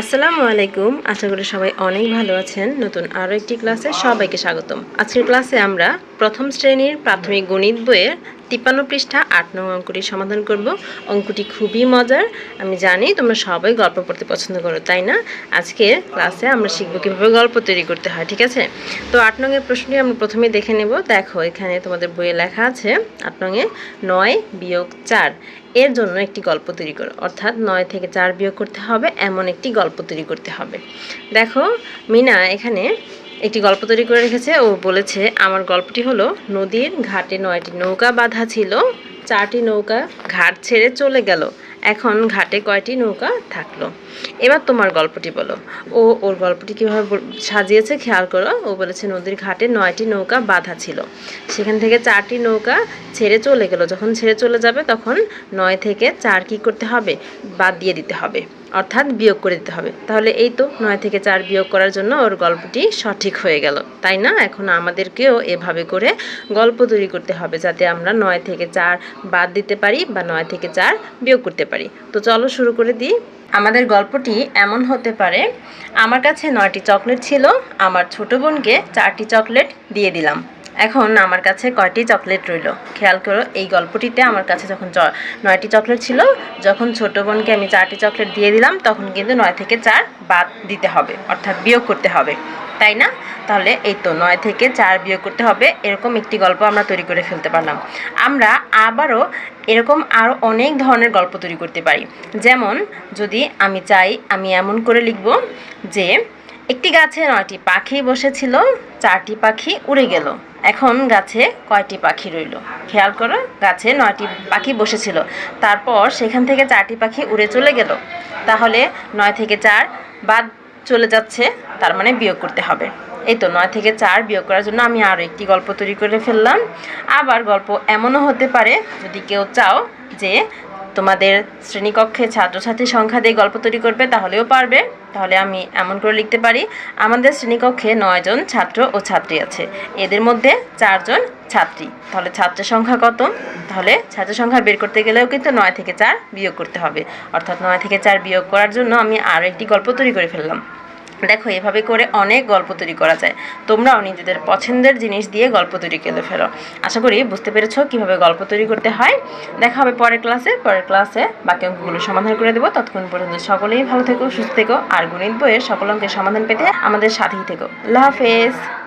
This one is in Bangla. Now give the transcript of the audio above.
আসসালামু আলাইকুম। আশা করি সবাই অনেক ভালো আছেন। নতুন আরও একটি ক্লাসে সবাইকে স্বাগতম। আজকের ক্লাসে আমরা প্রথম শ্রেণির প্রাথমিক গণিত বইয়ের তিপ্পান্ন পৃষ্ঠা, আট নং অঙ্কটি সমাধান করব। অঙ্কটি খুবই মজার। আমি জানি তোমরা সবাই গল্প পড়তে পছন্দ করো, তাই না? আজকে ক্লাসে আমরা শিখব কীভাবে গল্প তৈরি করতে হয়, ঠিক আছে? তো আট নংয়ের প্রশ্নটি আমরা প্রথমে দেখে নেব। দেখো, এখানে তোমাদের বইয়ে লেখা আছে, আট নংয়ে নয় বিয়োগ চার। এর জন্য একটি গল্প তৈরি করো। অর্থাৎ নয় থেকে চার বিয়োগ করতে হবে, এমন একটি গল্প তৈরি করতে হবে। দেখো, মিনা এখানে একটি গল্প তৈরি করে রেখেছে। ও বলেছে, আমার গল্পটি হলো, নদীর ঘাটে নয়টি নৌকা বাঁধা ছিল, চারটি নৌকা ঘাট ছেড়ে চলে গেল, এখন ঘাটে কয়টি নৌকা থাকল? এবার তোমার গল্পটি বলো। ও ওর গল্পটি কীভাবে সাজিয়েছে খেয়াল করো। ও বলেছে, নদীর ঘাটে নয়টি নৌকা বাঁধা ছিল, সেখান থেকে চারটি নৌকা ছেড়ে চলে গেল। যখন ছেড়ে চলে যাবে, তখন নয় থেকে চার কি করতে হবে? বাদ দিয়ে দিতে হবে। অর্থাৎ বিয়োগ করে দিতে হবে। তাহলে এই তো নয় থেকে চার বিয়োগ করার জন্য ওর গল্পটি সঠিক হয়ে গেল। তাই না? এখন আমাদেরকেও এভাবে করে গল্প তৈরি করতে হবে যাতে আমরা নয় থেকে চার বাদ দিতে পারি বা নয় থেকে চার বিয়োগ করতে পারি। তো চলো শুরু করে দিই। আমাদের গল্পটি এমন হতে পারে, আমার কাছে নয়টি চকলেট ছিল, আমার ছোট বোনকে চারটি চকলেট দিয়ে দিলাম। এখন আমার কাছে কয়টি চকলেট রইল? খেয়াল করো, এই গল্পটিতে আমার কাছে যখন নয়টি চকলেট ছিল, যখন ছোট বোনকে আমি চারটি চকলেট দিয়ে দিলাম, তখন কিন্তু নয় থেকে চার বাদ দিতে হবে, অর্থাৎ বিয়োগ করতে হবে। তাই না? তাহলে এই তো নয় থেকে চার বিয়োগ করতে হবে, এরকম একটি গল্প আমরা তৈরি করে ফেলতে পারলাম। আমরা আবারও এরকম আরও অনেক ধরনের গল্প তৈরি করতে পারি। যেমন, যদি আমি চাই, আমি এমন করে লিখব যে, একটি গাছে নয়টি পাখি বসেছিল, চারটি পাখি উড়ে গেল। এখন গাছে কয়টি পাখি রইল? খেয়াল করো, গাছে নয়টি পাখি বসেছিল। তারপর সেখান থেকে চারটি পাখি উড়ে চলে গেল। তাহলে নয় থেকে চার বাদ চলে যাচ্ছে, তার মানে বিয়োগ করতে হবে। এই তো নয় থেকে চার বিয়োগ করার জন্য আমি আরও একটি গল্প তৈরি করে ফেললাম। আবার গল্প এমনও হতে পারে, যদি কেউ চাও যে তোমাদের শ্রেণীকক্ষে ছাত্রছাত্রীর সংখ্যা দিয়ে গল্প তৈরি করবে, তাহলেও পারবে। তাহলে আমি এমন করে লিখতে পারি, আমাদের শ্রেণীকক্ষে নয়জন ছাত্র ও ছাত্রী আছে। এদের মধ্যে চারজন ছাত্রী। তাহলে ছাত্রের সংখ্যা কত? তাহলে ছাত্র সংখ্যা বের করতে গেলেও কিন্তু নয় থেকে চার বিয়োগ করতে হবে। অর্থাৎ নয় থেকে চার বিয়োগ করার জন্য আমি আরও একটি গল্প তৈরি করে ফেললাম। দেখো, এভাবে করে অনেক গল্প তৈরি করা যায়। তোমরাও নিজেদের পছন্দের জিনিস দিয়ে গল্প তৈরি করে ফেলো। আশা করি বুঝতে পেরেছ কীভাবে গল্প তৈরি করতে হয়। দেখা হবে পরের ক্লাসে পরের ক্লাসে বাকি অঙ্কগুলো সমাধান করে দেবো। ততক্ষণ পর্যন্ত সকলেই ভালো থেকো, সুস্থ থেকো। আর গণিত বইয়ের সকল অঙ্কের সমাধান পেতে আমাদের সাথেই থেকো। আল্লাহ হাফেজ।